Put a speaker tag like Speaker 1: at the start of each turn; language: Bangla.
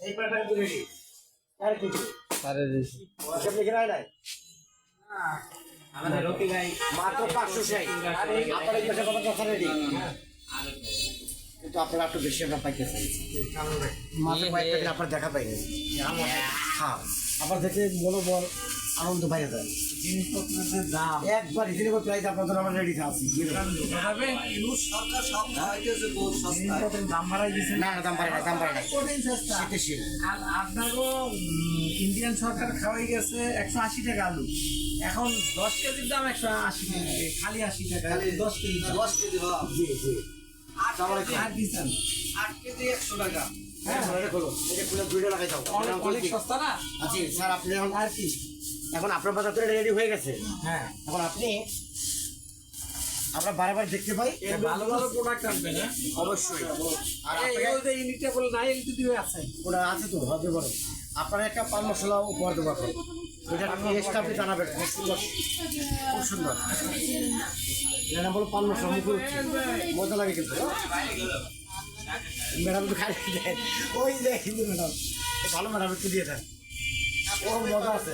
Speaker 1: এই প্যান্টটা কিন্তু রেডি আর কিছু
Speaker 2: সাড়ে দুইশো
Speaker 1: ওসব লিখে নাই নাই?
Speaker 3: আমাদের রকি ভাই।
Speaker 1: মাত্র পাঁচশো ষাট। আপনার এই পাশে কত রেডি? কিন্তু আপনারা একটু বেশি আমরা পাইতেছেন মাত্র কয়েকটা আপনার দেখা পাইনি। হ্যাঁ। আপনার দেখে মনোবল আনন্দ পাইয়ে দেয়
Speaker 3: জিনিসপত্রের দাম।
Speaker 1: একবার রিজনেবল প্রাইস আপনার জন্য আমরা রেডি আছি।
Speaker 3: জিনিসপত্রের দাম বাড়াই দিয়েছে
Speaker 1: না দাম পারে না দাম পারে না।
Speaker 3: কঠিন সস্তা
Speaker 1: শীতে শীত
Speaker 3: আর আপনারও ইন্ডিয়ান সরকার খাওয়াই গেছে একশো আশি টাকা আলু। এখন দশ কেজির দাম একশো আশি টাকা খালি আশি টাকা। দশ কেজি
Speaker 4: দশ কেজি
Speaker 1: জি জি।
Speaker 4: আট কেজি
Speaker 3: দিচ্ছেন
Speaker 4: আট কেজি। একশো টাকা।
Speaker 1: হ্যাঁ এটা খোলো দুইটা লাগাই দাও।
Speaker 3: অনেক সস্তা না?
Speaker 1: আচ্ছা স্যার আপনি এখন
Speaker 3: আর কি?
Speaker 1: এখন আপনার বাজার রেডি হয়ে গেছে।
Speaker 3: হ্যাঁ।
Speaker 1: এখন আপনি আমরা বারবার দেখতে পাই
Speaker 3: ভালো ভালো প্রোডাক্ট আনবে না?
Speaker 1: অবশ্যই। আর
Speaker 3: এই যে ইউনিটটা বলে নাই এলটি দিয়ে আছে।
Speaker 1: ওটা আছে তো হবে বড় আপনারা একটা পান মশলা উপহার দেবো এখন। এটা টেস্ট আপনি জানাবেন। খুব সুন্দর। খুব সুন্দর। নাম বলো পান মশলা মুখে মজা লাগে কিন্তু। ম্যাডাম তো খাই ওই দেয় কিন্তু ম্যাডাম। ভালো ম্যাডাম একটু দিয়ে দেন। ও মজা আছে